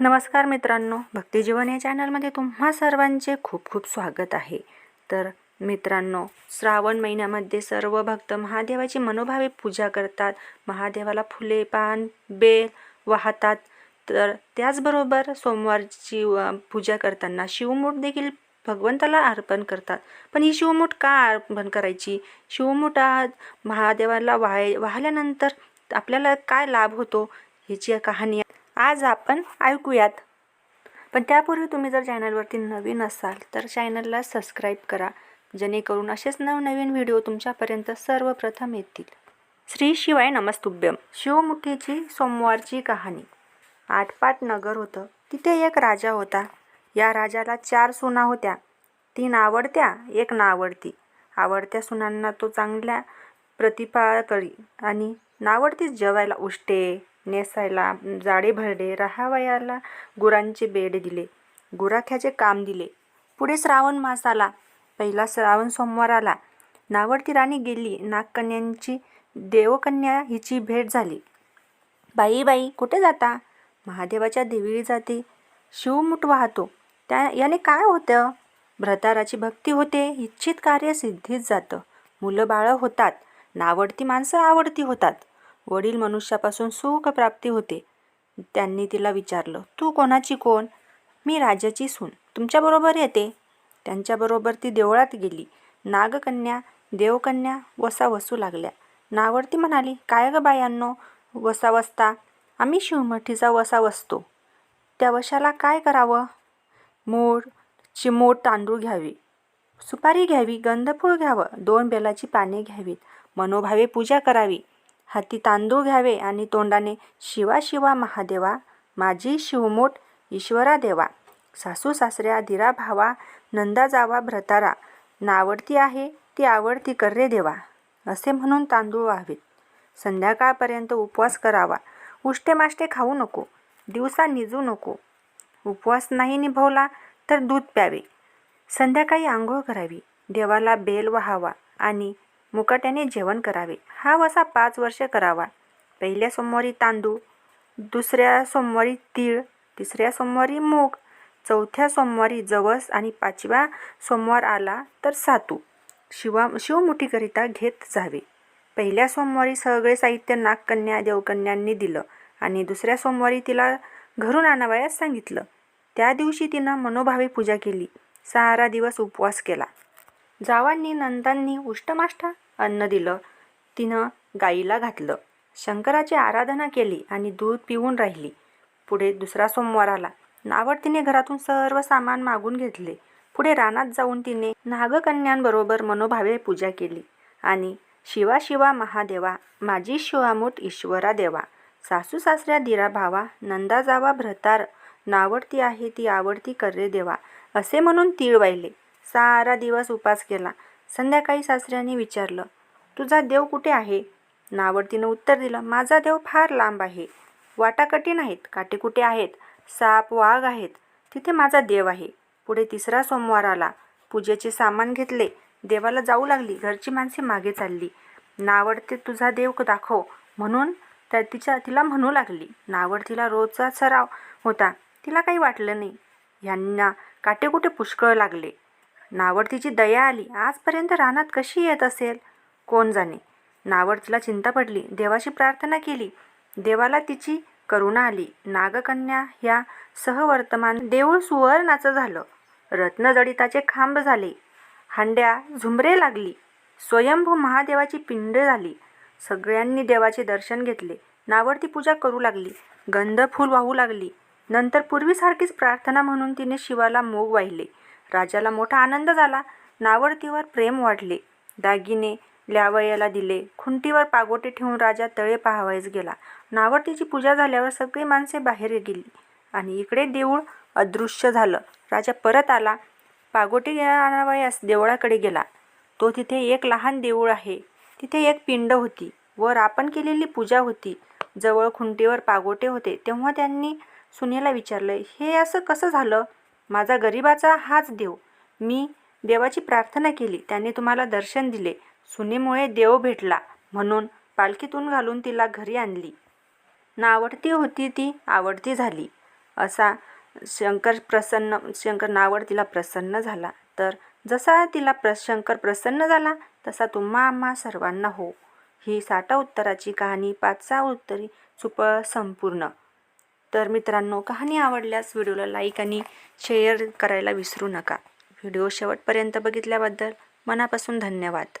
नमस्कार मित्रांनो भक्तिजीवन या चॅनलमध्ये तुम्हा सर्वांचे खूप खूप स्वागत आहे. तर मित्रांनो श्रावण महिन्यामध्ये सर्व भक्त महादेवाची मनोभावे पूजा करतात. महादेवाला फुले पान बेल वाहतात. तर त्याचबरोबर सोमवारची पूजा करताना शिवमूठ देखील भगवंताला अर्पण करतात. पण ही शिवमूठ का अर्पण करायची? शिवमूठ महादेवाला वाह वाहल्यानंतर आपल्याला काय लाभ होतो? ह्याची कहाणी आज आपण ऐकूयात. पण त्यापूर्वी तुम्ही जर चॅनलवरती नवीन असाल तर चॅनलला सबस्क्राईब करा. जेणेकरून असेच नवनवीन व्हिडिओ तुमच्यापर्यंत सर्वप्रथम येतील. श्री शिवाय नमस्तुभ्यम. शिवमुठीची सोमवारची कहाणी. आटपाट नगर होतं. तिथे एक राजा होता. या राजाला चार सुना होत्या. तीन आवडत्या एक नावडती. आवडत्या सुनांना तो चांगल्या प्रतिपाळ करी आणि नावडतीच जेवायला उष्टे. नेसायला जाडे भरडे राहावयाला गुरांचे बेड दिले. गुराख्याचे काम दिले. पुढे श्रावण मास आला. पहिला श्रावण सोमवार आला. नावडती राणी गेली. नागकन्यांची देवकन्या हिची भेट झाली. बाई बाई कुठे जाता? महादेवाच्या देवी जाते. शिवमुठ वाहतो. त्या याने काय होतं? भ्रताराची भक्ती होते. इच्छित कार्य सिद्धीत जातं. मुलं बाळं होतात. नावडती माणसं आवडती होतात. वडील मनुष्यापासून सुख प्राप्ती होते. त्यांनी तिला विचारलं तू कोणाची कोण? मी राजाची सून. तुमच्याबरोबर येते. त्यांच्याबरोबर ती देवळात गेली. नागकन्या देवकन्या वसा वसू लागल्या. नावडती म्हणाली काय ग बायांनो वसा वसता आम्ही शिवमठीचा वसा वसतो त्या वशाला काय करावं? मोड चिमोड तांदूळ घ्यावी. सुपारी घ्यावी गंधफूळ घ्यावं दोन बेलाची पाने घ्यावीत. मनोभावे पूजा करावी. हाती तांदूळ घ्यावे आणि तोंडाने शिवा शिवा महादेवा माझी शिवमोठ ईश्वरा देवा. सासू सासऱ्या धीरा भावा नंदा जावा भ्रतारा नावडती आहे ती आवडती कर्रे देवा असे म्हणून तांदूळ व्हावेत. संध्याकाळपर्यंत उपवास करावा. उष्टेमाष्टे खाऊ नको. दिवसा निजू नको. उपवास नाही निभवला तर दूध प्यावे. संध्याकाळी आंघोळ करावी. देवाला बेल व्हावा आणि मुकाट्याने जेवण करावे. हा वसा पाच वर्ष करावा. पहिल्या सोमवारी तांदूळ दुसऱ्या सोमवारी तीळ तिसऱ्या सोमवारी मूग चौथ्या सोमवारी जवस आणि पाचव्या सोमवार आला तर सातू. शिवा शिवमुठीकरिता घेत जावे. पहिल्या सोमवारी सगळे साहित्य नागकन्या देवकन्यांनी दिलं आणि दुसऱ्या सोमवारी तिला घरून आणावयास सांगितलं. त्या दिवशी तिनं मनोभावे पूजा केली. सहारा दिवस उपवास केला. जावांनी नंदांनी उष्टमाष्टा अन्न दिलं. तिनं गाईला घातलं. शंकराची आराधना केली आणि दूध पिऊन राहिली. पुढे दुसरा सोमवार आला. नावड तिने घरातून सर्व सामान मागून घेतले. पुढे रानात जाऊन तिने नागकन्यांबरोबर मनोभावे पूजा केली. आणि शिवा शिवा महादेवा माझी शिवामूठ ईश्वरा देवा सासू सासऱ्या दिरा भावा नंदा जावा भ्रतार नावडती आहे ती आवडती कर्रे देवा असे म्हणून तीळ वाहिले. सारा दिवस उपास केला. संध्याकाळी सासऱ्याने विचारलं तुझा देव कुठे आहे? नावडतीनं उत्तर दिलं माझा देव फार लांब आहे. वाटा कठीण आहेत काटे कुठे आहेत साप वाघ आहेत. तिथे माझा देव आहे. पुढे तिसरा सोमवार आला. पूजेचे सामान घेतले. देवाला जाऊ लागली. घरची माणसे मागे चालली. नावडते तुझा देव दाखव. म्हणून त्या तिच्या तिला म्हणू लागली. नावड तिला रोजचा सराव होता. तिला काही वाटलं नाही. ह्यांना काटे कुठे पुष्कळ लागले. नावड तिची दया आली. आजपर्यंत रानात कशी येत असेल? कोण जाणे? नावड तिला चिंता पडली. देवाशी प्रार्थना केली. देवाला तिची करुणा आली. नागकन्या ह्या सहवर्तमान देऊळ सुवर्णाचं झालं. रत्नजडिताचे खांब झाले. हांड्या झुंबरे लागली. स्वयंभू महादेवाची पिंड झाली. सगळ्यांनी देवाचे दर्शन घेतले. नावडती पूजा करू लागली. गंध फूल वाहू लागली. नंतर पूर्वीसारखीच प्रार्थना म्हणून तिने शिवाला मोग वाहिले. राजाला मोठा आनंद झाला. नावडतीवर प्रेम वाढले. दागिने ल्यावयाला दिले. खुंटीवर पागोटे ठेवून राजा तळे पाहावयास गेला. नावडतीची पूजा झाल्यावर सगळी माणसे बाहेर गेली आणि इकडे देऊळ अदृश्य झालं. राजा परत आला. पागोटे आणावयास देवळाकडे गेला. तो तिथे एक लहान देऊळ आहे. तिथे एक पिंड होती. वर आपण केलेली पूजा होती. जवळ खुंटीवर पागोटे होते. तेव्हा त्यांनी सुनेला विचारलं हे असं कसं झालं? माझा गरिबाचा हाच देव. मी देवाची प्रार्थना केली. त्याने तुम्हाला दर्शन दिले. सुनेमुळे देव भेटला. म्हणून पालखीतून घालून तिला घरी आणली. नावडती होती ती आवडती झाली. असा शंकर प्रसन्न शंकर नावड तिला प्रसन्न झाला. तर जसा तिला प्र शंकर प्रसन्न झाला तसा तुम्हा आम्हा सर्वांना हो. ही साठा उत्तराची कहाणी पाच सहा उत्तरी सुप संपूर्ण तर मित्रांनो कहाणी आवडल्यास व्हिडिओला लाईक आणि शेअर करायला विसरू नका. व्हिडिओ शेवटपर्यंत बघितल्याबद्दल मनापासून धन्यवाद.